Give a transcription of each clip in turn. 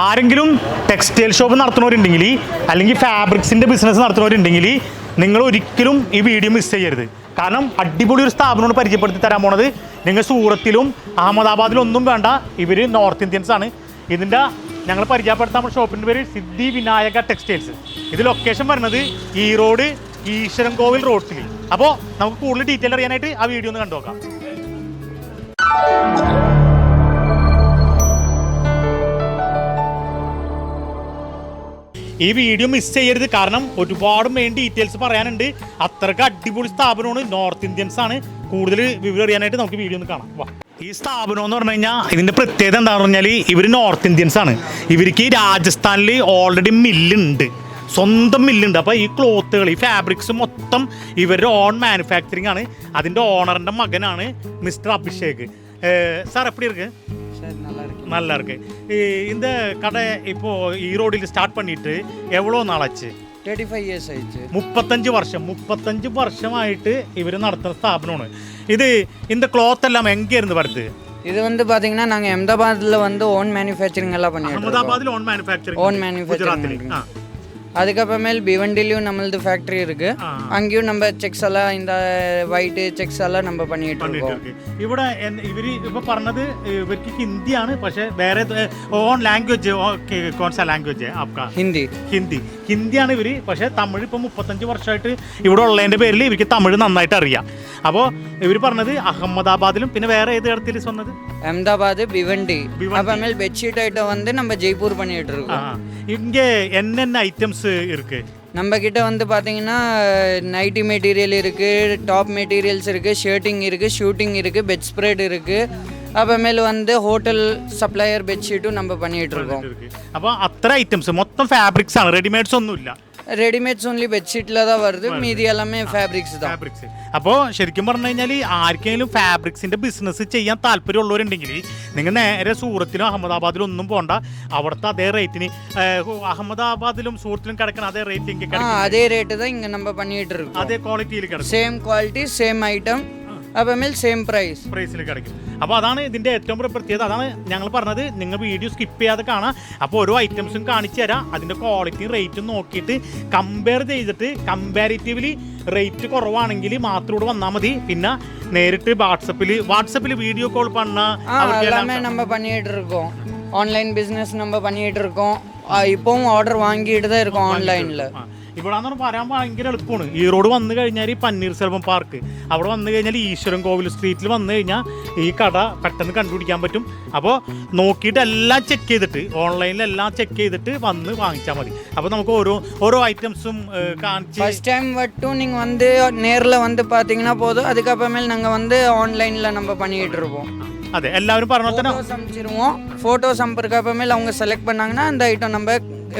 ആരെങ്കിലും textile shop നടത്തുന്നവരുണ്ടെങ്കിൽ അല്ലെങ്കിൽ ഫാബ്രിക്സിന്റെ business നടത്തുന്നവരുണ്ടെങ്കിൽ നിങ്ങൾ ഒരിക്കലും ഈ വീഡിയോ മിസ് ചെയ്യരുത്. കാരണം അടിപൊളി ഒരു സ്ഥാപനമാണ് പരിചയപ്പെടുത്തി തരാൻ പോണത് നിങ്ങൾ സൂറത്തിലും അഹമ്മദാബാദിലും ഒന്നും വേണ്ട ഇവർ നോർത്ത് ഇന്ത്യൻസ് ആണ്. ഇതിന്റെ ഞങ്ങൾ പരിചയപ്പെടുത്താൻ ഷോപ്പിന്റെ പേര് സിദ്ധി വിനായക ടെക്സ്റ്റൈൽസ് ഇത് ലൊക്കേഷൻ വരുന്നത് ഈറോഡ് ഈശ്വരൻ കോവിൽ റോഡ്സിൽ അപ്പോൾ നമുക്ക് കൂടുതൽ ഡീറ്റെയിൽ അറിയാനായിട്ട് ആ വീഡിയോ ഒന്ന് കണ്ടു നോക്കാം ഈ വീഡിയോ മിസ് ചെയ്യരുത്. കാരണം ഒരുപാട് മെയിൻ ഡീറ്റെയിൽസ് പറയാനുണ്ട്. അത്രയ്ക്ക് അടിപൊളി സ്ഥാപനമാണ്. നോർത്ത് ഇന്ത്യൻസ് ആണ്. കൂടുതൽ വിവരം അറിയാനായിട്ട് നമുക്ക് വീഡിയോ ഒന്ന് കാണാം. വാ. ഈ സ്ഥാപനം എന്ന് പറഞ്ഞു കഴിഞ്ഞാൽ ഇതിന്റെ പ്രത്യേകത എന്താണെന്ന് പറഞ്ഞാൽ ഇവർ നോർത്ത് ഇന്ത്യൻസ് ആണ്. ഇവർക്ക് രാജസ്ഥാനിൽ ഓൾറെഡി മില്ലുണ്ട് സ്വന്തം മില്ലുണ്ട് അപ്പോൾ ഈ ക്ലോത്തുകൾ ഈ ഫാബ്രിക്സ് മൊത്തം ഇവരുടെ ഓൺ മാനുഫാക്ചറിങ് ആണ്. അതിന്റെ ഓണറിന്റെ മകനാണ് മിസ്റ്റർ അഭിഷേക്. സാർ എപ്പിടി ഇருக்கு நல்லா இருக்கு நல்லா இருக்கு இ- இந்த கடை இப்போ ஈரோடில் ஸ்டார்ட் பண்ணிட்டு எவ்வளோ நாளாச்சு தேர்ட்டி ஃபைவ் இயர்ஸ் ஆயிடுச்சு മുപ്പത്തഞ്ച് വർഷം മുപ്പത്തഞ്ച് വർഷമായിട്ട് ഇവർ നടത്തുന്ന സ്ഥാപനമാണ് ഇത് இந்த ക്ലോത്ത് എല്ലാം എങ്കേരുന്ന് വരുത് இது வந்து பாத்தீங்கன்னா நாங்க அஹமதாபாத்ல வந்து ஓன் மேனுஃபேக்சரிங் எல்லாம் பண்ணிட்டு இருக்கோம் അഹമ്മദാബാദിൽ ഓൺ മാനുഫാക്ചറിംഗ് ஓன் மேனுஃபேக்சரிங் ഗുജറാത്തിൽ பண்றோம். அதுக்கப்புறமேல் பிவண்டிலையும் நம்மளது ஃபேக்ட்ரி இருக்கு. அங்கேயும் நம்ம செக்ஸ் எல்லாம் இந்த വൈറ്റ് ചെക്സ് എല്ലാം നമ്മൾ പണിയിട്ട് ഇവിടെ ഇവർ ഇപ്പൊ പറഞ്ഞത് ഇവർക്ക് ഹിന്ദിയാണ് പക്ഷെ വേറെ ഓൺ ലാംഗ്വേജ് കോൺസ ലാംഗ്വേജ് ഹിന്ദി. ഹിന്ദി. ഹിന്ദിയാണ് ഇവർ പക്ഷെ തമിഴ് ഇപ്പൊ മുപ്പത്തഞ്ച് വർഷമായിട്ട് ഇവിടെ ഉള്ളതിന്റെ പേരിൽ ഇവർക്ക് തമിഴ് നന്നായിട്ട് അറിയാം. അപ്പോൾ ഇവർ പറഞ്ഞത് അഹമ്മദാബാദിലും പിന്നെ വേറെ ഏത് ഇടത്തിൽ വന്നത് அஹமதாபாத் பிவண்டி பிவண்டி. அப்புறமேல் பெட்ஷீட் ஐட்டம் வந்து நம்ம ஜெய்ப்பூர் பண்ணிட்டு ആ இருக்கோம் இங்கே என்னென்ன ஐட்டம்ஸ் இருக்கு நம்ம கிட்ட வந்து பாத்தீங்கன்னா நைட்டி மெட்டீரியல் இருக்கு டாப் மெட்டீரியல்ஸ் இருக்கு ஷர்ட்டிங் இருக்கு ஷூட்டிங் இருக்கு பெட் ஸ்ப்ரெட் இருக்கு அப்புறமேல் வந்து ஹோட்டல் சப்ளையர் பெட்ஷீட்டும் நம்ம பண்ணிட்டு இருக்கோம் അപ്പോൾ അത്ര ഐറ്റംസ് മൊത്തം ഫാബ്രിക്സ് ആണ് റെഡിമെയ്ഡ്സ് ഒന്നുമില്ല ரெடிமேட்ஸ் ஒன்லி பெட்ஷீட்டில் தான் வருது மீதி எல்லாமே ஃபேப்ரிக்ஸ் தான் ഫാബ്രിക്സ് അപ്പോൾ ശരിക്കും പറഞ്ഞു കഴിഞ്ഞാൽ ആർക്കെങ്കിലും ഫാബ്രിക്സിന്റെ ബിസിനസ് ചെയ്യാൻ താല്പര്യമുള്ളവരുണ്ടെങ്കിൽ നിങ്ങൾ നേരെ സൂറത്തിലും അഹമ്മദാബാദിലും ഒന്നും പോകണ്ട അവിടുത്തെ അതേ റേറ്റിന് അഹമ്മദാബാദിലും സൂറത്തിലും കിടക്കുന്ന അതേ റേറ്റ് ഇങ്ങനെ ஆ കിടക്കും அதே ரேட்டு தான் இங்கே நம்ம பண்ணிட்டு இருக்கோம் അതേ ക്വാളിറ്റിയിൽ കിടക്കും சேம் குவாலிட்டி சேம் ஐட்டம் அப்புறமேல் சேம் ப்ரைஸ் പ്രൈസിൽ കിടക്കും അപ്പോൾ അതാണ് ഇതിൻ്റെ ഏറ്റവും വലിയ പ്രത്യേകത അതാണ് ഞങ്ങൾ പറഞ്ഞത് നിങ്ങൾ വീഡിയോ സ്കിപ്പ് ചെയ്യാതെ കാണാം അപ്പോൾ ഓരോ ഐറ്റംസും കാണിച്ചു തരാം അതിൻ്റെ ക്വാളിറ്റിയും റേറ്റും നോക്കിയിട്ട് കമ്പയർ ചെയ്തിട്ട് കമ്പാരിറ്റീവ്ലി റേറ്റ് കുറവാണെങ്കിൽ മാത്രം ഇവിടെ വന്നാൽ മതി പിന്നെ നേരിട്ട് വാട്സപ്പിൽ വാട്സപ്പിൽ വീഡിയോ കോൾ பண்ண ஆ எல்லாமே நம்ம பண்ணிட்டு இருக்கோம் ஆன்லைன் பிஸ்னஸ் நம்ம பண்ணிட்டு இருக்கோம் ஆ, இப்போவும் ஆர்டர் வாங்கிட்டு தான் இருக்கோம் ஆன்லைனில் ഇവിടെ എന്ന് പറയാൻ ഭയങ്കര എളുപ്പമാണ് ഈറോഡ് വന്നു കഴിഞ്ഞാൽ ഈ പന്നീർ സെൽവം പാർക്ക് അവിടെ വന്നു കഴിഞ്ഞാൽ ഈശ്വരൻ കോവിൽ സ്ട്രീറ്റിൽ വന്നു കഴിഞ്ഞാൽ ഈ കട പെട്ടെന്ന് കണ്ടുപിടിക്കാൻ പറ്റും അപ്പോൾ നോക്കിയിട്ട് എല്ലാം ചെക്ക് ചെയ്തിട്ട് ഓൺലൈനിൽ എല്ലാം ചെക്ക് ചെയ്തിട്ട് വന്ന് വാങ്ങിച്ചാൽ മതി അപ്പോൾ നമുക്ക് ഓരോ ഓരോ ഐറ്റംസും കാണിച്ച് ஃபர்ஸ்ட் டைம் மட்டும் நீங்கள் வந்து நேரில் வந்து பார்த்தீங்கன்னா போதும் அதுக்கப்புறமேல் நாங்கள் வந்து ஆன்லைனில் நம்ம பண்ணிட்டு இருப்போம் അതെ എല്ലാവരും പറഞ്ഞ പോലെ തന്നെ ஃபோட்டோஸ் அனுப்பிச்சிருவோம் ஃபோட்டோஸ் அனுப்புறதுக்கப்புறமேல் அவங்க செலக்ட் பண்ணாங்கன்னா அந்த ஐட்டம் நம்ம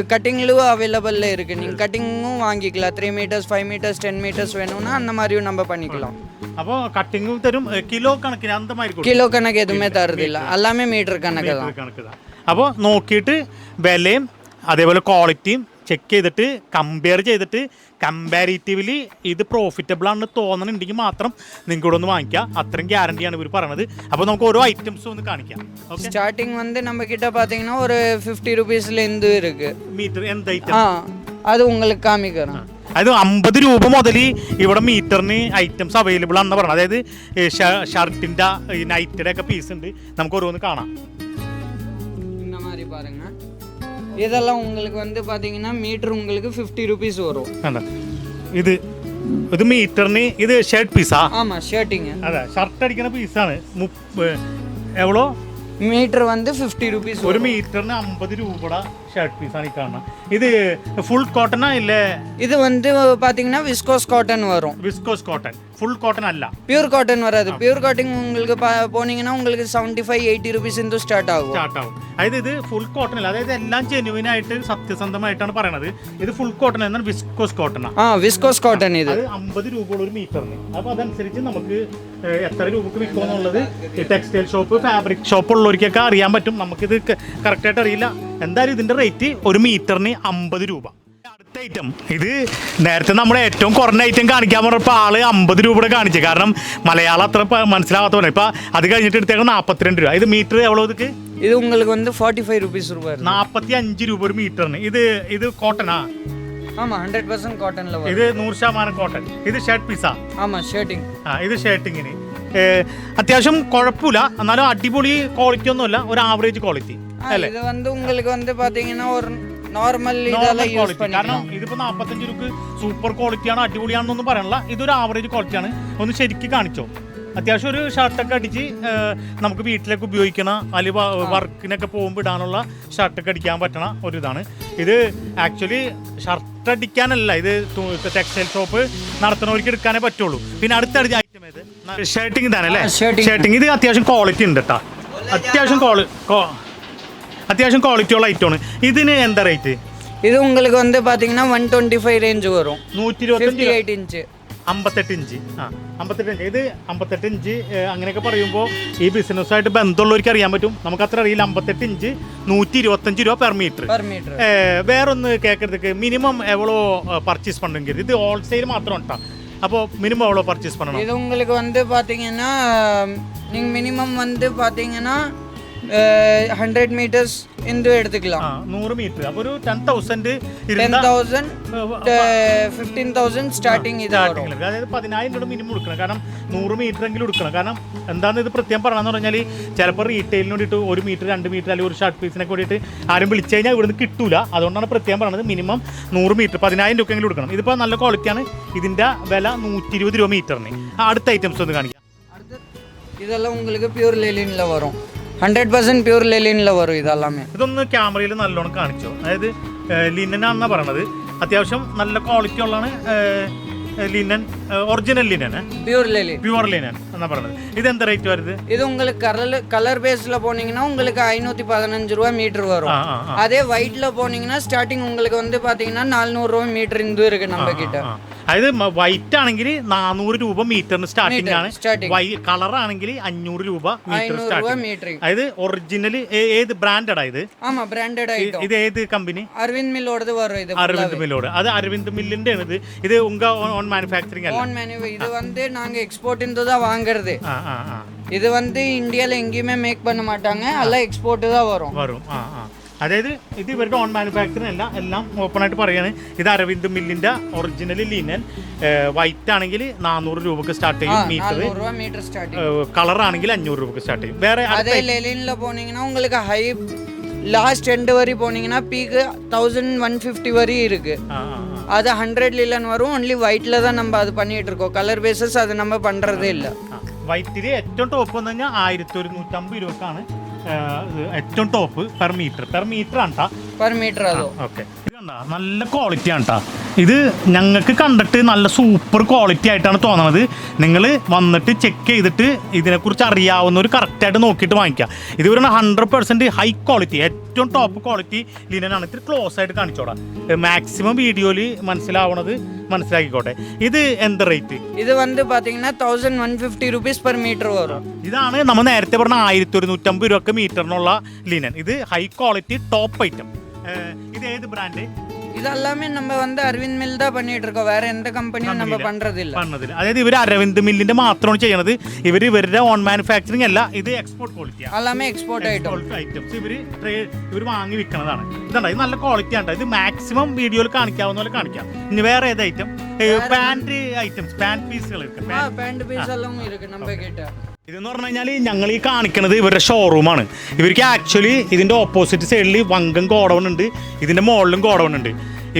கட்டிங்லும் அவைலபிளில் இருக்குது நீங்கள் கட்டிங்கும் வாங்கிக்கலாம் three meters five meters ten meters வேணும்னா அந்த மாதிரியும் நம்ம பண்ணிக்கலாம் അപ്പോൾ കട്ടിങ് തരും കിലോ കണക്കിന് അന്തമായിരിക്കും கிலோ கணக்கு எதுவுமே தரதில்ல எல்லாமே மீட்டர் கணக்கு தான் കണക്ക് അപ്പോൾ നോക്കിയിട്ട് വിലയും അതേപോലെ ക്വാളിറ്റിയും ചെക്ക് ചെയ്തിട്ട് കമ്പയർ ചെയ്തിട്ട് കമ്പാരിറ്റീവ്ലി ഇത് പ്രോഫിറ്റബിൾ ആണെന്ന് തോന്നണുണ്ടെങ്കിൽ മാത്രം നിങ്ങൾക്ക് ഇവിടെ ഒന്ന് വാങ്ങിക്കാം അത്രയും ഗ്യാരണ്ടിയാണ് ഇവർ പറയണത് അപ്പോൾ നമുക്ക് ഓരോ ഐറ്റംസും ഒന്ന് കാണിക്കാം ഓക്കെ ஸ்டார்டிங் வந்து நம்ம கிட்ட பார்த்தீங்கன்னா ஒரு ஃபிஃப்டி ருபீஸ்லேருந்து இருக்கு മീറ്റർ എന്ത് ഐറ്റം ஆ அது உங்களுக்கு காமிக்கிறேன் അതായത് അമ്പത് രൂപ മുതൽ ഇവിടെ മീറ്ററിന് ഐറ്റംസ് അവൈലബിൾ ആണെന്ന് പറയുന്നത് അതായത് ഷർട്ടിൻ്റെ നൈറ്റിയുടെ ഒക്കെ പീസ് ഉണ്ട് നമുക്ക് ഓരോന്ന് കാണാം இந்த மாதிரி பாருங்க இதெல்லாம் உங்களுக்கு வந்து பார்த்தீங்கன்னா மீட்டர் உங்களுக்கு ஃபிஃப்டி ருபீஸ் வரும் കണ്ട ഇത് ഇത് മീറ്ററിന് ഇത് ഷർട്ട് പീസാ ஆமாம் ஷர்ட்டிங்க അതെ ഷർട്ട് അടിക്കുന്ന പീസാണ് മുപ്പ എവ്വളോ மீட்டர் வந்து ஃபிஃப்டி ருபீஸ் ഒരു മീറ്ററിന് അമ്പത് രൂപയുടെ ഷർട്ട് പീസാണ് ഈ കാണുന്നത് ഇത് ഫുൾ കോട്ടണാ ഇല്ലേ இது வந்து பார்த்தீங்கன்னா விஸ்கோஸ் காட்டன் வரும் വിസ്കോസ് കോട്ടൺ ഫുൾ കോട്ടൺ അല്ല பியூர் காட்டன் வராது பியூர் காட்டன் உங்களுக்கு பா- போனீங்கன்னா உங்களுக்கு செவன்ட்டி ஃபைவ் எயிட்டி ருபீஸ் இருந்து ஸ்டார்ட் ஆகும் സ്റ്റാർട്ട് ആവും അതായത് ഇത് ഫുൾ കോട്ടൺ അല്ല അതായത് എല്ലാം ജെനുവിൻ ആയിട്ട് സത്യസന്ധമായിട്ടാണ് പറയണത് ഇത് ഫുൾ കോട്ടൺ എന്നാൽ വിസ്കോസ് കോട്ടൺ ஆ விஸ்கோஸ் காட்டன் ഇത് അത് അമ്പത് രൂപയുള്ള ഒരു മീറ്ററിന് അപ്പൊ അതനുസരിച്ച് നമുക്ക് ഏഹ്, എത്ര രൂപക്ക് വിൽക്കും എന്നുള്ളത് ഈ ടെക്സ്റ്റൈൽ ഷോപ്പ് ഫാബ്രിക് ഷോപ്പ് ഉള്ളവർക്കൊക്കെ അറിയാൻ പറ്റും നമുക്കിത് കറക്റ്റായിട്ട് അറിയില്ല എന്തായാലും ഇതിന്റെ റേറ്റ് ഒരു മീറ്ററിന് അമ്പത് രൂപ അടുത്ത ഐറ്റം ഇത് നേരത്തെ നമ്മൾ ഏറ്റവും കുറഞ്ഞ ഐറ്റം കാണിക്കാൻ പറഞ്ഞപ്പോൾ ആൾ അമ്പത് രൂപയുടെ കാണിച്ചു. കാരണം മലയാളം അത്ര മനസ്സിലാവാത്ത പോലെ. ഇപ്പൊ അത് കഴിഞ്ഞിട്ട് എടുത്തേക്കാം നാപ്പത്തിരണ്ട് രൂപ. ഇത് മീറ്റർ എവ്വളോ ഇത് ഇത് உங்களுக்கு வந்து 45 ருபீஸ் ரூபாய் നാപ്പത്തി അഞ്ച് രൂപ ഒരു മീറ്ററിന് ഇത് ഇത് കോട്ടനാ ഇത് നൂറ് ശതമാനം കോട്ടൺ ഇത് ഷർട്ട് പീസാ ആ? ഇത് ഷർട്ടിങ്ങിന് അത്യാവശ്യം കുഴപ്പമില്ല എന്നാലും അടിപൊളി ക്വാളിറ്റി ഒന്നുമില്ല. ഒരു ആവറേജ് ക്വാളിറ്റി അല്ലേ? இது வந்து உங்களுக்கு வந்து பாத்தீங்கன்னா നോർമൽ ക്വാളിറ്റി കാരണം ഇതിപ്പോ നാപ്പത്തഞ്ച് രൂപക്ക് സൂപ്പർ ക്വാളിറ്റിയാണ് അടിപൊളിയാണെന്നൊന്നും പറയണില്ല ഇതൊരു ആവറേജ് ക്വാളിറ്റിയാണ് ഒന്ന് ശരിക്ക് കാണിച്ചോ. അത്യാവശ്യം ഒരു ഷർട്ടൊക്കെ അടിച്ച് നമുക്ക് വീട്ടിലേക്ക് ഉപയോഗിക്കണം അല്ലെങ്കിൽ വർക്കിനൊക്കെ പോകുമ്പോൾ ഇടാനുള്ള ഷർട്ടൊക്കെ അടിക്കാൻ പറ്റണ ഒരു ഇതാണ് ഇത് ആക്ച്വലി ഷർട്ട് അടിക്കാനല്ല ഇത് ടെക്സ്റ്റൈൽ ഷോപ്പ് നടത്തുന്നവർക്ക് എടുക്കാനേ പറ്റുള്ളൂ. പിന്നെ അടുത്ത ഐറ്റം ഏത്? ഷർട്ടിങ് ഇതാണ് അല്ലേ? ഷർട്ടിങ് ഇത് അത്യാവശ്യം ക്വാളിറ്റി ഉണ്ട് കേട്ടോ അത്യാവശ്യം ക്വാളിറ്റി അത്യാവശ്യം ക്വാളിറ്റി ഉള്ള ഐറ്റം ആണ്. ഇതിന് എന്താ റേറ്റ് ഇത് ഉങ്ങൾക്ക് വന്ന് பார்த்தீங்கன்னா ஒன் டுவெண்ட்டி ஃபைவ் ரேஞ்சு നൂറ്റി ഇഞ്ച് അമ്പത്തെട്ട് ഇഞ്ച് ആ അമ്പത്തെട്ട് ഇഞ്ച് ഇത് അമ്പത്തെട്ട് ഇഞ്ച് അങ്ങനെയൊക്കെ പറയുമ്പോൾ ഈ ബിസിനസ്സായിട്ട് ബന്ധമുള്ളവർക്ക് അറിയാൻ പറ്റും. നമുക്ക് അത്ര അറിയില്ല. അമ്പത്തെട്ട് ഇഞ്ച് നൂറ്റി ഇരുപത്തഞ്ച് രൂപ പെർ മീറ്റർ വേറൊന്ന് കേൾക്കരുത് മിനിമം എവളോ പർച്ചേസ് പണ്ടെങ്കിൽ. ഇത് ഹോൾസെയിൽ മാത്രം ഉണ്ടാ? അപ്പോൾ മിനിമം എവളോ പർച്ചേസ് പണണം? ഇത് ഉങ്ങൾക്ക് വന്ന് பார்த்தீங்கன்னா நீங்கள் மினிமம் வந்து ഹൺഡ്രഡ് മീറ്റേഴ്സ് എന്ത് എടുത്തുക്കലാം നൂറ് മീറ്റർ അപ്പൊ ഒരു ten thousand ten thousand fifteen thousand starting സ്റ്റാർട്ടിംഗിൽ അതായത് പതിനായിരം രൂപ മിനിമം കൊടുക്കണം. കാരണം നൂറ് മീറ്റർ എങ്കിലും എടുക്കണം. കാരണം എന്താണ് ഇത് പ്രത്യേകം പറഞ്ഞതെന്ന് പറഞ്ഞാൽ ചിലപ്പോൾ റീറ്റെയിലിന് വേണ്ടിയിട്ട് ഒരു മീറ്റർ രണ്ട് മീറ്റർ അല്ലെങ്കിൽ ഒരു ഷർട്ട് പീസിനൊക്കെ വേണ്ടിയിട്ട് ആരും വിളിച്ചു കഴിഞ്ഞാൽ ഇവിടുന്ന് കിട്ടൂല. അതുകൊണ്ടാണ് പ്രത്യേകം പറഞ്ഞത് മിനിമം നൂറ് മീറ്റർ പതിനായിരം രൂപ എങ്കിലും എടുക്കണം. ഇതിപ്പോൾ നല്ല ക്വാളിറ്റിയാണ് ഇതിന്റെ വില നൂറ്റി ഇരുപത് രൂപ മീറ്ററിന് അടുത്ത ഐറ്റംസ് ഒന്ന് കാണിക്കാം. ഇതെല്ലാം ഉങ്ങൾക്ക് പ്യൂർ ലെലിനിൽ വരും. ஹண்ட்ரட் பர்சன்ட் பியூர் லெலினில் வரும் இதெல்லாமே ഇതൊന്ന് ക്യാമറയിൽ നല്ലോണം കാണിച്ചോ അതായത് ലിനനാണെന്നാണ് പറയണത് അത്യാവശ്യം നല്ല ക്വാളിറ്റി ഉള്ളതാണ് linen original linen pure linen pure linen എന്നാ പറയണത് ഇത് എന്താ റേറ്റ് വരുന്നത് இது உங்களுக்கு கலர் கலர் பேஸில் போனீங்கன்னா உங்களுக்கு ஐநூற்றி பதினஞ்சு ரூபா மீட்டர் வரும் ആ ആ ആ அதே ஒயிட்ல போனீங்கன்னா ஸ்டார்டிங் உங்களுக்கு வந்து பார்த்தீங்கன்னா நானூறுரூவா மீட்டர் இந்த இருக்கு நம்ம கிட்ட ആ. അതായത് വൈറ്റ് ആണെങ്കിൽ നാനൂറ് രൂപ മീറ്ററിന് സ്റ്റാർട്ടിംഗ് ആണ് starting. കളർ ആണെങ്കിൽ അഞ്ഞൂറ് രൂപ മീറ്റർ ஐநூறுரூவா സ്റ്റാർട്ടിംഗ് மீட்டர் അതായത് ഒറിജിനൽ ഏത് ബ്രാൻഡാ ഇത് ஆமாம் பிராண்டட் ஐட்டம் ഇത് ഏത് കമ്പനി அரவிந்த் மில்லோடது வரும் இது അരവിന്ദ് മില്ലോട് അത് അരവിന്ദ് മില്ലിന്റെ ആണ് ഇത് ഇത് ഉങ്ക ഓൺ മാനുഫാക്ചറിങ് അല്ല ஓன் மேனு இது வந்து நாங்கள் எக்ஸ்போர்ட் இருந்து தான் வாங்குறது ആ ആ ആ இது வந்து இந்தியாவில் எங்கேயுமே மேக் பண்ண மாட்டாங்க எல்லாம் எக்ஸ்போர்ட்டு தான் வரும் വരും ആ ആ അതായത് ഇത് ഇവരുടെ ഓൺ മാനുഫാക്ചറിങ് അല്ല എല്ലാം ഓപ്പൺ ആയിട്ട് പറയാണ് ഇത് അരവിന്ദ് മില്ലിന്റെ ഒറിജിനൽ ലിനൻ വൈറ്റ് ആണെങ്കിൽ നാനൂറ് രൂപക്ക് സ്റ്റാർട്ട് ஆ ചെയ്യും മീറ്റർ நானூறுரூவா மீட்டர் ஸ்டார்டிங் കളർ ആണെങ്കിൽ அஞ்சூறு രൂപക്ക് സ്റ്റാർട്ട് ചെയ്യും വേറെ அதே லெலினில் போனீங்கன்னா உங்களுக்கு ஹை லாஸ்ட் எண்டு வரி போனீங்கன்னா பீக்கு தௌசண்ட் ஒன் ஃபிஃப்டி வரி இருக்கு ആ ആ ആ. அது ஹண்ட்ரட் லிலன் வரும் ஒன்லி ஒயிட்டில் தான் நம்ம அது பண்ணிட்டு இருக்கோம் கலர் பேசஸ் அது நம்ம பண்ணுறதே இல்லை ആ, വൈറ്റില് ഏറ്റവും ടോപ്പ് എന്ന് പറഞ്ഞാൽ ആയിരത്തി ഒരുന്നൂറ്റമ്പത് രൂപക്കാണ് ആ, ഇത് ഏറ്റവും top per metre per metre ആണ് പെർ മീറ്റർ ഓക്കെ നല്ല ക്വാളിറ്റി ആണ് കേട്ടോ ഇത് ഞങ്ങൾക്ക് കണ്ടിട്ട് നല്ല സൂപ്പർ ക്വാളിറ്റി ആയിട്ടാണ് തോന്നണത് നിങ്ങൾ വന്നിട്ട് ചെക്ക് ചെയ്തിട്ട് ഇതിനെക്കുറിച്ച് അറിയാവുന്നവർ കറക്റ്റായിട്ട് നോക്കിയിട്ട് വാങ്ങിക്കുക ഇത് ഒരു ഹൺഡ്രഡ് പെർസെൻറ്റ് ഹൈ ക്വാളിറ്റി ഏറ്റവും ടോപ്പ് ക്വാളിറ്റി ലിനനാണ് ഇത്തിരി ക്ലോസ് ആയിട്ട് കാണിച്ചോടാ മാക്സിമം വീഡിയോയിൽ മനസ്സിലാവണത് മനസ്സിലാക്കിക്കോട്ടെ ഇത് എന്ത് റേറ്റ് இது வந்து பார்த்தீங்கன்னா thousand one fifty rupees per meter வரும் ഇതാണ് നമ്മൾ നേരത്തെ പറഞ്ഞ ആയിരത്തി ഒരുന്നൂറ്റമ്പത് രൂപ മീറ്ററിനുള്ള ലിനൻ ഇത് ഹൈ ക്വാളിറ്റി ടോപ്പ് ഐറ്റം ഇത് ഏത് ബ്രാൻഡ് இது எல்லாமே நம்ம வந்து அரவிந்த் மில் தான் பண்ணிட்டு இருக்கோம் வேற எந்த கம்பெனியும் நம்ம பண்றது இல்ல പറഞ്ഞതിൽ അതായത് ഇവർ അരവിന്ദ് മില്ലിന്റെ മാത്രമാണ് ചെയ്യണത് ഇവർ ഇവരുടെ ഓൺ മാനുഫാക്ചറിങ് അല്ല ഇത് എക്സ്പോർട്ട് ക്വാളിറ്റിയാണ് எல்லாமே எக்ஸ்போர்ட் ஐட்டம் ഐറ്റംസ് ഇവർ ഇവർ വാങ്ങി വിൽക്കുന്നതാണ് ഇതുണ്ട് ഇത് നല്ല ക്വാളിറ്റി ആണ് ഇത് മാക്സിമം വീഡിയോയിൽ കാണിക്കാവുന്ന പോലെ കാണിക്കാം ഇനി വേറെ ഏത് ഐറ്റം പാന്റ് ഐറ്റംസ് പാന്റ് പീസുകൾ ஆ பேண்ட் பீஸ் எல்லாம் இருக்கு நம்ம கிட்ட ഇതെന്ന് പറഞ്ഞു കഴിഞ്ഞാൽ ഞങ്ങൾ ഈ കാണിക്കുന്നത് ഇവരുടെ ഷോറൂമാണ് ഇവർക്ക് ആക്ച്വലി ഇതിന്റെ ഓപ്പോസിറ്റ് സൈഡിൽ വങ്കം ഗോഡൗൺ ഉണ്ട്. ഇതിന്റെ മുകളിലും ഗോഡൗൺ ഉണ്ട്.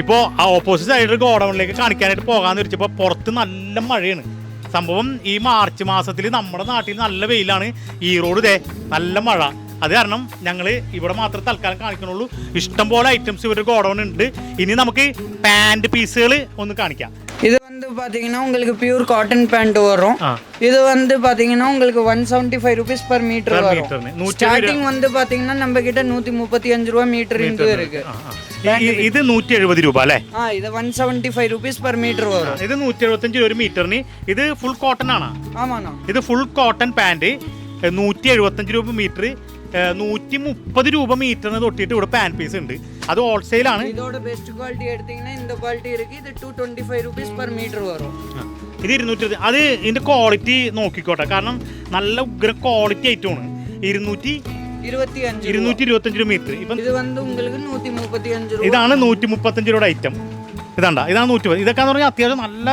ഇപ്പോൾ ആ ഓപ്പോസിറ്റ് സൈഡിൽ ഗോഡൗണിലേക്ക് കാണിക്കാനായിട്ട് പോകാമെന്ന് വെച്ചപ്പോൾ പുറത്ത് നല്ല മഴയാണ്. സംഭവം ഈ മാർച്ച് മാസത്തിൽ നമ്മുടെ നാട്ടിൽ നല്ല വെയിലാണ്. ഈ റോഡ് ഇതേ നല്ല മഴ. അത് കാരണം ഞങ്ങൾ ഇവിടെ മാത്രം തൽക്കാലം കാണിക്കണുള്ളൂ. ഇഷ്ടംപോലെ ഐറ്റംസ് ഇവരുടെ ഗോഡൗൺ ഉണ്ട്. ഇനി നമുക്ക് പാന്റ് പീസുകൾ ഒന്ന് കാണിക്കാം. இது வந்து பாத்தீங்கன்னா உங்களுக்கு பியூர் காட்டன் பேண்ட் வரும் ആ இது வந்து பாத்தீங்கன்னா உங்களுக்கு one seventy five rupees per meter Per வரும் meter ന്. നൂറ്റി ஸ்டார்டிங் வந்து பாத்தீங்கன்னா நம்ம கிட்ட நூத்தி முப்பத்தி அஞ்சு ரூபா மீட்டர் இருந்து இருக்கு ആ, ആ. ഈ- ഇത് നൂറ്റി എഴുപത് രൂപ അല്ലേ ஆ இது one seventy five rupees per meter வரும் ഇത് നൂറ്റി എഴുപത്തഞ്ച് രൂപ ഒരു മീറ്ററിന് ഇത് ഫുൾ കോട്ടൺ ആണ് ஆமாண்ணா ഇത് ഫുൾ കോട്ടൺ പാൻറ് നൂറ്റി എഴുപത്തഞ്ച് രൂപ മീറ്റർ നൂറ്റി മുപ്പത് രൂപ മീറ്ററിന് തൊട്ടിട്ട് ഇവിടെ പാൻ പീസ് ഉണ്ട് അത് ഹോൾസെയിൽ ആണ് இதோட பெஸ்ட் குவாலிட்டி எடுத்தீங்கன்னா இந்த குவாலிட்டி இருக்கு இது two twenty five rupees per meter வரும் ആ. ഇത് ഇരുന്നൂറ്റി ഇരുപത് അത് ഇതിന്റെ ക്വാളിറ്റി നോക്കിക്കോട്ടെ കാരണം നല്ല ഉഗ്ര ക്വാളിറ്റി ഐറ്റമാണ് ഇരുന്നൂറ്റി இருபத்தி அஞ்சு ഇരുന്നൂറ്റി ഇരുപത്തഞ്ച് രൂപ മീറ്റർ ഇപ്പം இது வந்து உங்களுக்கு നൂറ്റി മുപ്പത്തി അഞ്ച് രൂപ ഇതാണ് നൂറ്റി മുപ്പത്തഞ്ച് രൂപയുടെ ഐറ്റം ഇതാണ്ട ഇതാണ് നൂറ്റി പത്ത് ഇതൊക്കെ എന്ന് പറഞ്ഞാൽ അത്യാവശ്യം നല്ല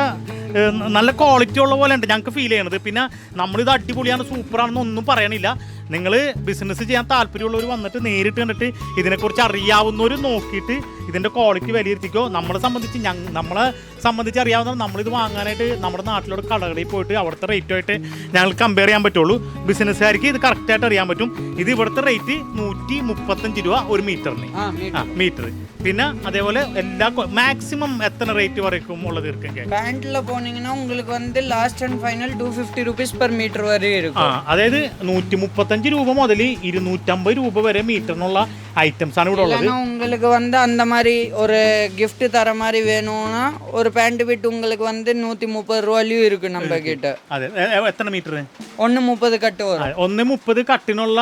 ഏഹ്, നല്ല ക്വാളിറ്റി ഉള്ള പോലെ ഉണ്ട് ഞങ്ങൾക്ക് ഫീൽ ചെയ്യണത് പിന്നെ നമ്മളിത് അടിപൊളിയാണ് സൂപ്പറാണെന്ന് ഒന്നും പറയണില്ല നിങ്ങൾ ബിസിനസ് ചെയ്യാൻ താല്പര്യമുള്ളവർ വന്നിട്ട് നേരിട്ട് കണ്ടിട്ട് ഇതിനെക്കുറിച്ച് അറിയാവുന്നവർ നോക്കിയിട്ട് ഇതിൻ്റെ ക്വാളിറ്റി വിലയിരുത്തിക്കോ നമ്മളെ സംബന്ധിച്ച് ഞങ്ങൾ നമ്മളെ സംബന്ധിച്ച് അറിയാവുന്ന നമ്മളിത് വാങ്ങാനായിട്ട് നമ്മുടെ നാട്ടിലുള്ള കടകളിൽ പോയിട്ട് അവിടുത്തെ റേറ്റുമായിട്ട് ഞങ്ങൾ കമ്പയർ ചെയ്യാൻ പറ്റുള്ളൂ ബിസിനസ്സുകാർക്ക് ഇത് കറക്റ്റായിട്ട് അറിയാൻ പറ്റും ഇത് ഇവിടുത്തെ റേറ്റ് നൂറ്റി മുപ്പത്തഞ്ച് രൂപ ഒരു മീറ്ററിന് ആ മീറ്റർ ആ മീറ്റർ പിന്നെ അതേപോലെ എല്ലാ മാക്സിമം എത്ര റേറ്റ് വരയ്ക്കും ഉള്ളത് ഇരിക്കെങ്കിൽ பேண்ட்ல போனீங்கன்னா உங்களுக்கு வந்து last and final two fifty rupees per meter வரை ആ இருக்கும் അതായത് നൂറ്റി മുപ്പത്തഞ്ച് രൂപ മുതൽ ഇരുന്നൂറ്റമ്പത് രൂപ വരെ മീറ്ററിനുള്ള ഐറ്റംസ് ആണ് ഇവിടെ ഉള്ളത് இல்லைன்னா உங்களுக்கு வந்து அந்த மாதிரி ஒரு gift தர மாதிரி வேணும்னா ஒரு பேண்ட் விட்டு உங்களுக்கு வந்து நூற்றி முப்பது ரூபாலையும் இருக்கு நம்ம கிட்ட അതെ എ- എ- എത്ര മീറ്റർ ஒன்று முப்பது கட்டு வரும் ഒന്ന് മുപ്പത് കട്ടിനുള്ള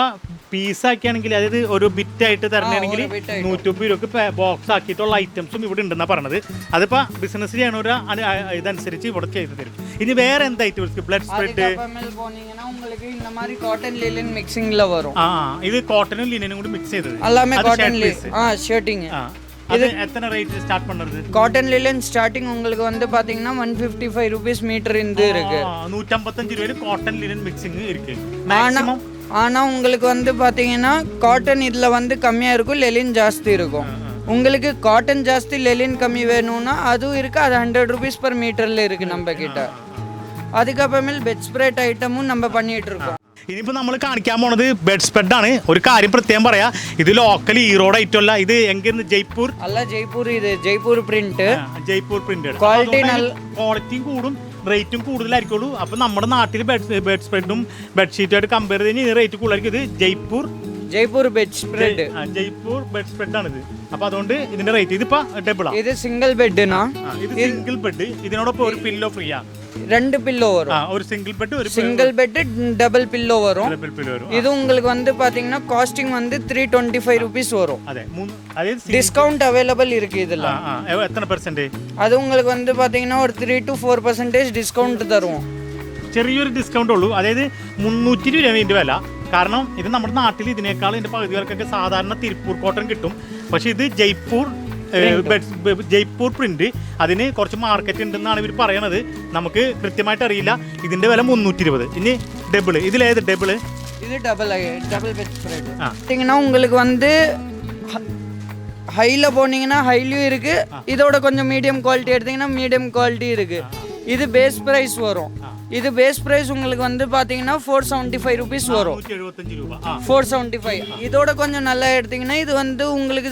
പീസ് ആക്കിയാണെങ്കിൽ അതായത് ഒരു ബിറ്റ് ആയിട്ട് തരണമെങ്കിൽ ഒരു bit ആയിട്ട്. നൂറ്റമ്പത് രൂപക്ക് ബോക്സ് ആക്കിയിട്ടുള്ള ഐറ്റംസും ഇവിടെ ഉണ്ടെന്നാ പറഞ്ഞത് അതിപ്പോ ബിസിനസ് ചെയ്യണവര് അനു- ആ, ഇതനുസരിച്ച് ഇവിടെ ചെയ്ത് തരും ഇനി വേറെ എന്ത് ഐറ്റംസ് ബ്ലഡ് സ്പ്രെഡ് அதுக்கப்புறமேல் போனீங்கன்னா உங்களுக்கு இந்த மாதிரி காட்டன் லிலன் மிக்சிங்ல வரும் ആ ആ, ഇത് കോട്ടനും ലിനനും കൂടി மிக்ஸ் ചെയ്തത് எல்லாமே எல்லாமே காட்டன்ல ஆ ஷர்ட்டிங் இது எத்தனை ரேட் ஸ்டார்ட் பண்ணுறது? காட்டன்ல ஸ்டார்டிங் உங்களுக்கு வந்து பார்த்தீங்கன்னா one fifty five rupees metre இருந்து இருக்கு. நூற்றம்பத்தஞ்சு ரூபாய் காட்டன் லினன் மிக்சிங் இருக்கு மேக்ஸிமம் ஆனால் உங்களுக்கு வந்து பார்த்தீங்கன்னா காட்டன் இதில் வந்து கம்மியாக இருக்கும் லெலின் ஜாஸ்தி இருக்கும். உங்களுக்கு காட்டன் ஜாஸ்தி லெலின் கம்மி வேணும்னா அதுவும் இருக்குது அது ஹண்ட்ரட் ருபீஸ் பர் மீட்டரில் இருக்குது நம்ம கிட்ட. அதுக்கப்புறமேல் பெட் ஸ்ப்ரேட் ஐட்டமும் நம்ம பண்ணிகிட்டு இருக்கோம். ഇനിയിപ്പോൾ നമ്മൾ കാണിക്കാൻ പോണത് ബെഡ് സ്പെഡാണ് ഒരു കാര്യം പ്രത്യേകം പറയാം ഇത് ലോക്കൽ ഈറോഡ് അല്ല ഇത് എങ്കിന്ന് ജയ്പൂർ? അല്ല ജയ്പൂർ ഇത് Jaipur print Jaipur print quality ക്വാളിറ്റിയും കൂടും റേറ്റും കൂടുതലായിരിക്കുള്ളൂ. അപ്പോൾ നമ്മുടെ നാട്ടിൽ ബെഡ് ബെഡ് സ്പ്രെഡും ബെഡ്ഷീറ്റുമായിട്ട് കമ്പയർ ചെയ്ത് റേറ്റ് കൂടുതലായിരിക്കും. ഇത് Jaipur Jaipur bedspread Jaipur bedspread ആണ് ഇത് അപ്പൊ അതുകൊണ്ട് ഇതിന്റെ റേറ്റ് ഇതിപ്പോ ഡബിൾ ആണ് ഇത് സിംഗിൾ ബെഡ് ഇത് സിംഗിൾ ബെഡ് ഇതിനോടൊപ്പം ഒരു പില്ലോ ഫ്രീ ആണ് ரெண்டு பில்லோ ആ வரும் ഒരു സിംഗിൾ ബെഡ് ഒരു சிங்கிள் பெட் டபுள் பில்லோ வரும் ഡബിൾ പില്ലോ വരും இது உங்களுக்கு வந்து பாத்தீங்கன்னா காஸ்டிங் வந்து த்ரீ டுவெண்ட்டி ஃபைவ் ருபீஸ் வரும் അതെ മൂന്ന് അതായത് സി- டிஸ்கவுண்ட் அவைலபிள் இருக்கு இதுல ആ, ആ, എ- എത്ര പെർസെന്റ് அது உங்களுக்கு வந்து பார்த்தீங்கன்னா ஒரு three to four percentage discount தருவோம் ചെറിയൊരു ഡിസ്കൗണ്ട് ഉള്ളൂ അതായത് മുന്നൂറ്റി രൂപയാണ് ഇതിന്റെ വില കാരണം ഇത് നമ്മുടെ നാട്ടിൽ ഇതിനേക്കാൾ ഇതിന്റെ പകുതി വിലക്കൊക്കെ സാധാരണ തിരുപ്പൂർ കോട്ടൺ കിട്ടും പക്ഷെ ഇത് ജയ്പൂർ ഏഹ്, ബെഡ്- ബെ- ജയ്പൂർ പ്രിന്റ് അതിന് കുറച്ച് മാർക്കറ്റ് ഉണ്ടെന്നാണ് ഇവർ പറയണത് നമുക്ക് കൃത്യമായിട്ട് അറിയില്ല ഇതിന്റെ വില മുന്നൂറ്റി ഇരുപത് ഇനി ഡബിള് ഇതിലേത് ഡബിള് இது டபுள் டபுள் பெட் ஸ்ப்ரெட் ஆ. பார்த்தீங்கன்னா உங்களுக்கு வந்து ஹையில் போனீங்கன்னா ஹைலையும் இருக்கு இதோட கொஞ்சம் மீடியம் குவாலிட்டி எடுத்தீங்கன்னா மீடியம் குவாலிட்டி இருக்கு இது பேஸ் ப்ரைஸ் வரும் இது பேஸ் ப்ரைஸ் உங்களுக்கு வந்து பார்த்தீங்கன்னா ஃபோர் செவன்ட்டி ஃபைவ் ருபீஸ் வரும் നൂറ്റി എഴുപത്തഞ്ച് രൂപ ആ ஃபோர் செவன்ட்டி ஃபைவ் இதோட கொஞ்சம் நல்லா எடுத்தீங்கன்னா இது வந்து உங்களுக்கு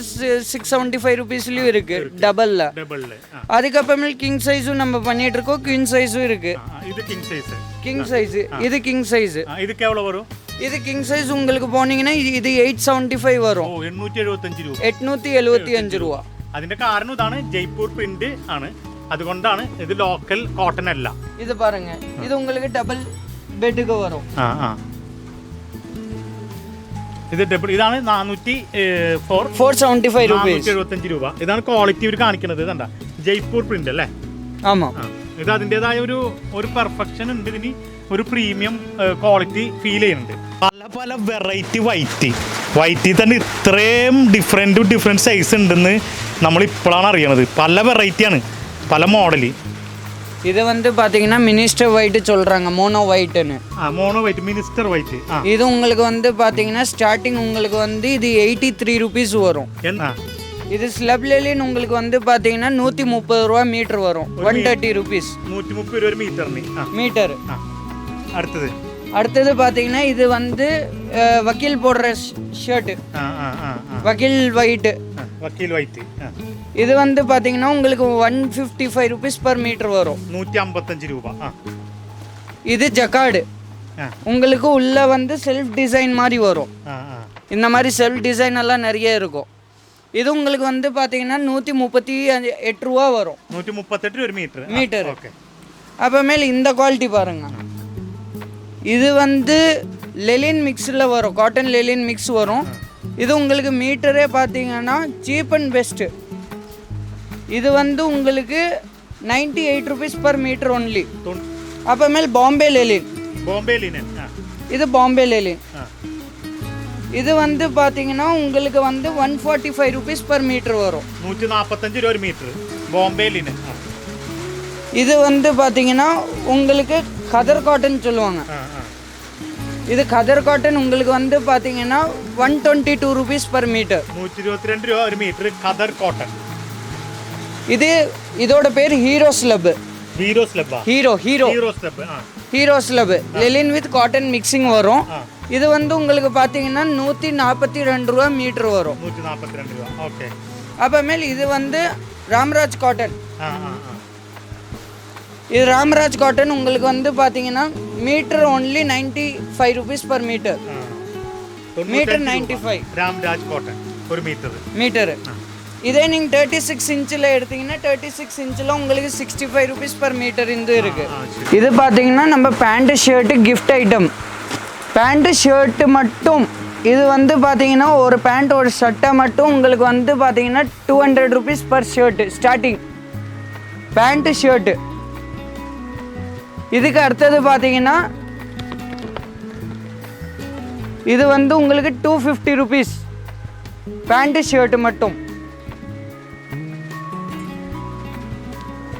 சிக்ஸ் செவன்ட்டி ஃபைவ் ருபீஸ்லையும் இருக்கு டபுளில் ഡബിളില് ആ அதுக்கப்புறமேல் கிங் சைஸும் நம்ம பண்ணிட்டு இருக்கோம் குயின் சைஸும் இருக்கு ആ, ഇത് കിങ് സൈസ് கிங் சைஸ் இது கிங் சைஸ் ഇതൊക്കെ എവ്വളോ വരും இது கிங் சைஸ் உங்களுக்கு போனீங்கன்னா இது இது எயிட் செவன்ட்டி ஃபைவ் ഓ வரும் എണ്ണൂറ്റി എഴുപത്തഞ്ച് രൂപ எட்நூத்தி எழுபத்தி அஞ்சு ரூபா അതിന്റെ കാരണം ഇതാണ് ജയ്പൂർ പ്രിന്റ് ആണ് അതുകൊണ്ടാണ് ഇത് ലോക്കൽ കോട്ടൺ അല്ല இது பாருங்க இது உங்களுக்கு டபுள் பெட்டுக்கு வரும் ആ ആ ഇത് ഡബിൾ ഇതാണ് നാനൂറ്റി four four seventy five rupees നാനൂറ്റി എഴുപത്തഞ്ച് രൂപ ഇതാണ് ക്വാളിറ്റി ഇവർ കാണിക്കുന്നത് ഇതണ്ട ജയ്പൂർ പ്രിന്റ് അല്ലേ ஆமாம் ആ ഇത് അതിൻ്റെതായ ഒരു ഒരു പെർഫെക്ഷൻ ഉണ്ട് ഇതിന് ഒരു പ്രീമിയം ക്വാളിറ്റി ഫീൽ ചെയ്യുന്നുണ്ട് പല പല വെറൈറ്റി വൈറ്റി വൈറ്റി തന്നെ ഇത്രയും ഡിഫറെൻറ്റ് ഡിഫറെൻറ്റ് സൈസ് ഉണ്ടെന്ന് നമ്മൾ ഇപ്പോഴാണ് അറിയണത് പല വെറൈറ്റിയാണ് பல மாடலு இது வந்து பார்த்தீங்கன்னா மினிஸ்டர் ஒயிட் சொல்கிறாங்க மோனோ ஒயிட்டுன்னு மோனோ ஒயிட் மினிஸ்டர் ஒயிட் இது உங்களுக்கு வந்து பார்த்தீங்கன்னா ஸ்டார்டிங் உங்களுக்கு வந்து இது எயிட்டி த்ரீ ருபீஸ் வரும் இது ஸ்லப்லலின் உங்களுக்கு வந்து பார்த்தீங்கன்னா நூற்றி முப்பது ரூபா மீட்டர் வரும். ஒன் தேர்ட்டி ருபீஸ் நூற்றி முப்பது ரூபா மீட்டர் மீட்டர் அடுத்தது. அடுத்தது பார்த்தீங்கன்னா இது வந்து வக்கீல் போடுற ஷர்ட்டு வக்கீல் ஒயிட்டு வக்கீல் ஒயிட்டு இது வந்து பார்த்தீங்கன்னா உங்களுக்கு one fifty five rupees per metre வரும். நூற்றி ஐம்பத்தஞ்சு ரூபா இது ஜக்காடு. உங்களுக்கு உள்ளே வந்து செல்ஃப் டிசைன் மாதிரி வரும். இந்த மாதிரி செல்ஃப் டிசைன் எல்லாம் நிறைய இருக்கும். இது உங்களுக்கு வந்து பார்த்தீங்கன்னா நூற்றி முப்பத்தி அஞ்சு எட்டு ரூபா வரும். நூற்றி முப்பத்தெட்டு ஒரு மீட்டர் மீட்டர் ஓகே அப்புறமேல் இந்த குவாலிட்டி பாருங்கள் இது வந்து லெலின் மிக்ஸில் வரும். காட்டன் லெலின் மிக்ஸ் வரும். இது உங்களுக்கு மீட்டரே பார்த்தீங்கன்னா சீப் அண்ட் பெஸ்ட்டு இது வந்து உங்களுக்கு ninety eight rupees per metre only அப்புறமேல் பாம்பே லெலின் பாம்பே லினன் இது பாம்பே லெலின் இது வந்து பார்த்தீங்கன்னா உங்களுக்கு வந்து one forty five rupees per metre வரும். நூற்றி நாற்பத்தஞ்சு ரூபா ஒரு மீட்ரு பாம்பே லினன் இது வந்து பார்த்தீங்கன்னா உங்களுக்கு கதர் காட்டன் சொல்லுவாங்க. இது கதர் காட்டன் உங்களுக்கு வந்து பார்த்தீங்கன்னா one twenty two rupees per meter നൂറ്റി ഇരുപത്തിരണ്ട് രൂപ ഒരു മീറ്റർ ഖദർ കോട്ടൺ இது இதோட பேர் hero slub hero സ്ലബാ hero hero hero slub ആ hero slub linen with cotton mixing வரும் ആ இது வந்து உங்களுக்கு பார்த்தீங்கன்னா நூற்றி நாற்பத்தி ரெண்டு ரூபா மீட்டர் வரும் നൂറ്റി നാൽപ്പത്തിരണ്ട് രൂപ ഓക്കെ அப்புறமேல் இது வந்து ராம்ராஜ் காட்டன் ആ ആ ആ இது ராமராஜ் காட்டன். உங்களுக்கு வந்து பார்த்தீங்கன்னா metre only ninety five rupees per metre metre ninety five Ramraj cotton. ஒரு மீட்டர் மீட்டர் இதே நீங்கள் தேர்ட்டி சிக்ஸ் இன்ச்சில் எடுத்தீங்கன்னா தேர்ட்டி சிக்ஸ் இன்ச்சில் உங்களுக்கு sixty five rupees per metre இந்த இருக்குது இது பார்த்தீங்கன்னா நம்ம pant shirt gift item pant shirt மட்டும். இது வந்து பார்த்தீங்கன்னா ஒரு பேண்ட் ஒரு சட்டை மட்டும் உங்களுக்கு வந்து பார்த்தீங்கன்னா two hundred rupees per shirt starting pant shirt இதுக்கு அடுத்தது பார்த்தீங்கன்னா இது வந்து உங்களுக்கு two fifty rupees pant shirt மட்டும்.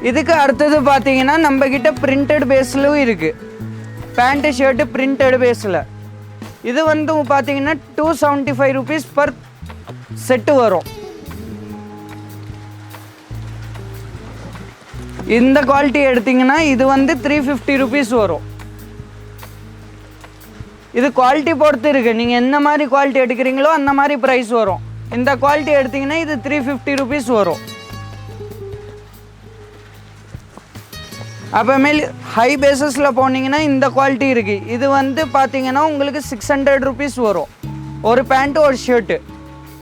இதுக்கு அடுத்தது பார்த்தீங்கன்னா நம்ம கிட்ட பிரிண்டட் பேஸ்லும் இருக்கு. பேண்ட்டு ஷர்ட்டு பிரிண்டட் பேஸில் இது வந்து பார்த்தீங்கன்னா two seventy five rupees per set வரும். இந்த குவாலிட்டி எடுத்தீங்கன்னா இது வந்து த்ரீ ஃபிஃப்டி ருபீஸ் வரும். இது குவாலிட்டி பொறுத்து இருக்கு. நீங்கள் என்ன மாதிரி குவாலிட்டி எடுக்கிறீங்களோ அந்த மாதிரி ப்ரைஸ் வரும். இந்த குவாலிட்டி எடுத்தீங்கன்னா இது த்ரீ ஃபிஃப்டி ருபீஸ் வரும். அப்புறமேல் ஹை பேசஸில் போனீங்கன்னா இந்த குவாலிட்டி இருக்குது இது வந்து பார்த்தீங்கன்னா உங்களுக்கு சிக்ஸ் ஹண்ட்ரட் ருபீஸ் வரும். ஒரு பேண்ட்டு ஒரு ஷர்ட்டு